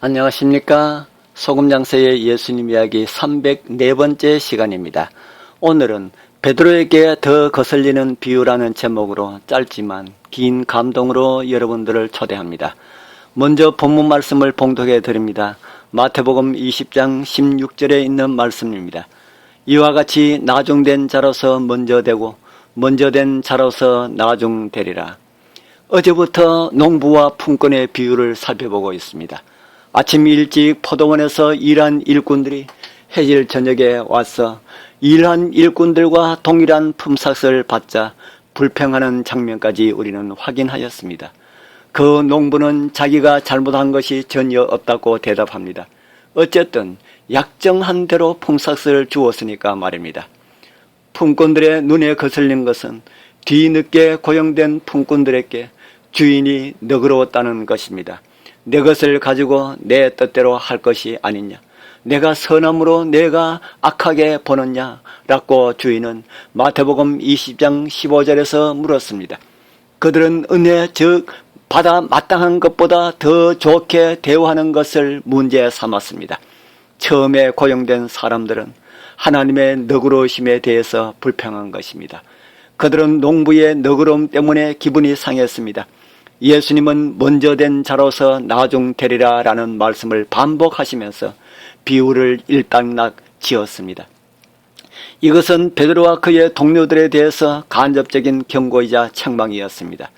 안녕하십니까. 소금장세의 예수님 이야기 304번째 시간입니다. 오늘은 베드로에게 더 거슬리는 비유라는 제목으로 짧지만 긴 감동으로 여러분들을 초대합니다. 먼저 본문 말씀을 봉독해 드립니다. 마태복음 20장 16절에 있는 말씀입니다. 이와 같이 나중된 자로서 먼저 되고 먼저 된 자로서 나중되리라. 어제부터 농부와 품꾼의 비유를 살펴보고 있습니다. 아침 일찍 포도원에서 일한 일꾼들이 해질 저녁에 와서 일한 일꾼들과 동일한 품삯을 받자 불평하는 장면까지 우리는 확인하였습니다. 그 농부는 자기가 잘못한 것이 전혀 없다고 대답합니다. 어쨌든 약정한 대로 품삯을 주었으니까 말입니다. 품꾼들의 눈에 거슬린 것은 뒤늦게 고용된 품꾼들에게 주인이 너그러웠다는 것입니다. 내 것을 가지고 내 뜻대로 할 것이 아니냐. 내가 선함으로 내가 악하게 보느냐? 라고 주인은 마태복음 20장 15절에서 물었습니다. 그들은 은혜, 즉, 받아 마땅한 것보다 더 좋게 대우하는 것을 문제 삼았습니다. 처음에 고용된 사람들은 하나님의 너그러우심에 대해서 불평한 것입니다. 그들은 농부의 너그러움 때문에 기분이 상했습니다. 예수님은 먼저 된 자로서 나중 되리라 라는 말씀을 반복하시면서 비유를 일단락 지었습니다. 이것은 베드로와 그의 동료들에 대해서 간접적인 경고이자 책망이었습니다.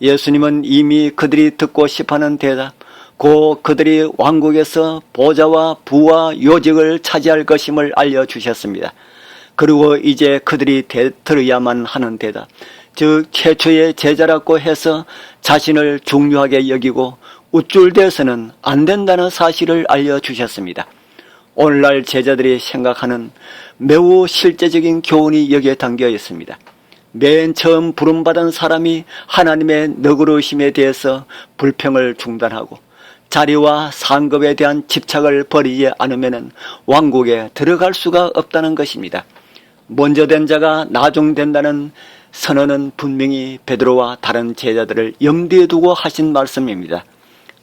예수님은 이미 그들이 듣고 싶어하는 대답, 고 그들이 왕국에서 보좌와 부와 요직을 차지할 것임을 알려주셨습니다. 그리고 이제 그들이 들어야만 하는 대답, 즉 최초의 제자라고 해서 자신을 중요하게 여기고 우쭐대서는 안 된다는 사실을 알려주셨습니다. 오늘날 제자들이 생각하는 매우 실제적인 교훈이 여기에 담겨 있습니다. 맨 처음 부름받은 사람이 하나님의 너그러우심에 대해서 불평을 중단하고 자리와 상급에 대한 집착을 버리지 않으면 왕국에 들어갈 수가 없다는 것입니다. 먼저 된 자가 나중 된다는 선언은 분명히 베드로와 다른 제자들을 염두에 두고 하신 말씀입니다.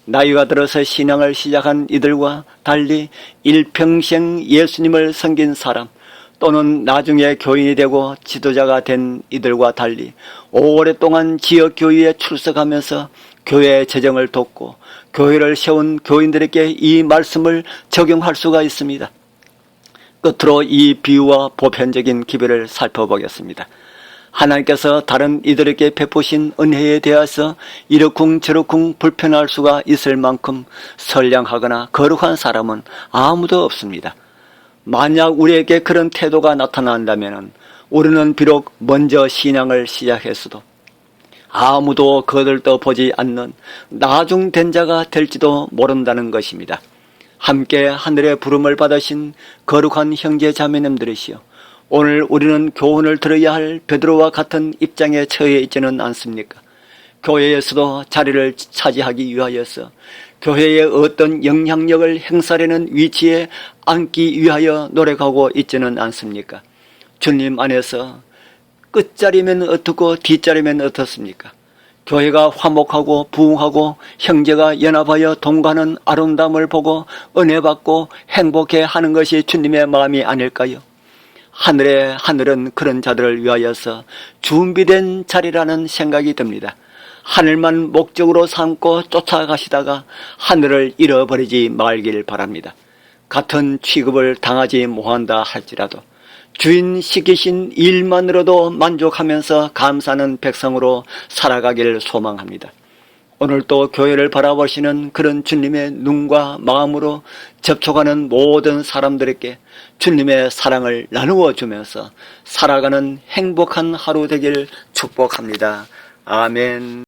나이가 들어서 신앙을 시작한 이들과 달리 일평생 예수님을 섬긴 사람 또는 나중에 교인이 되고 지도자가 된 이들과 달리 오랫동안 지역 교회에 출석하면서 교회 재정을 돕고 교회를 세운 교인들에게 이 말씀을 적용할 수가 있습니다. 끝으로 이 비유와 보편적인 기별을 살펴보겠습니다. 하나님께서 다른 이들에게 베푸신 은혜에 대해서 이러쿵 저러쿵 불편할 수가 있을 만큼 선량하거나 거룩한 사람은 아무도 없습니다. 만약 우리에게 그런 태도가 나타난다면 우리는 비록 먼저 신앙을 시작했어도 아무도 거들떠 보지 않는 나중된 자가 될지도 모른다는 것입니다. 함께 하늘의 부름을 받으신 거룩한 형제 자매님들이시여 오늘 우리는 교훈을 들어야 할 베드로와 같은 입장에 처해 있지는 않습니까? 교회에서도 자리를 차지하기 위하여서 교회의 어떤 영향력을 행사하는 위치에 앉기 위하여 노력하고 있지는 않습니까? 주님 안에서 끝자리면 어떻고 뒷자리면 어떻습니까? 교회가 화목하고 부흥하고 형제가 연합하여 동가하는 아름다움을 보고 은혜 받고 행복해 하는 것이 주님의 마음이 아닐까요? 하늘의 하늘은 그런 자들을 위하여서 준비된 자리라는 생각이 듭니다. 하늘만 목적으로 삼고 쫓아가시다가 하늘을 잃어버리지 말길 바랍니다. 같은 취급을 당하지 못한다 할지라도 주인 시키신 일만으로도 만족하면서 감사하는 백성으로 살아가길 소망합니다. 오늘 또 교회를 바라보시는 그런 주님의 눈과 마음으로 접촉하는 모든 사람들에게 주님의 사랑을 나누어 주면서 살아가는 행복한 하루 되길 축복합니다. 아멘.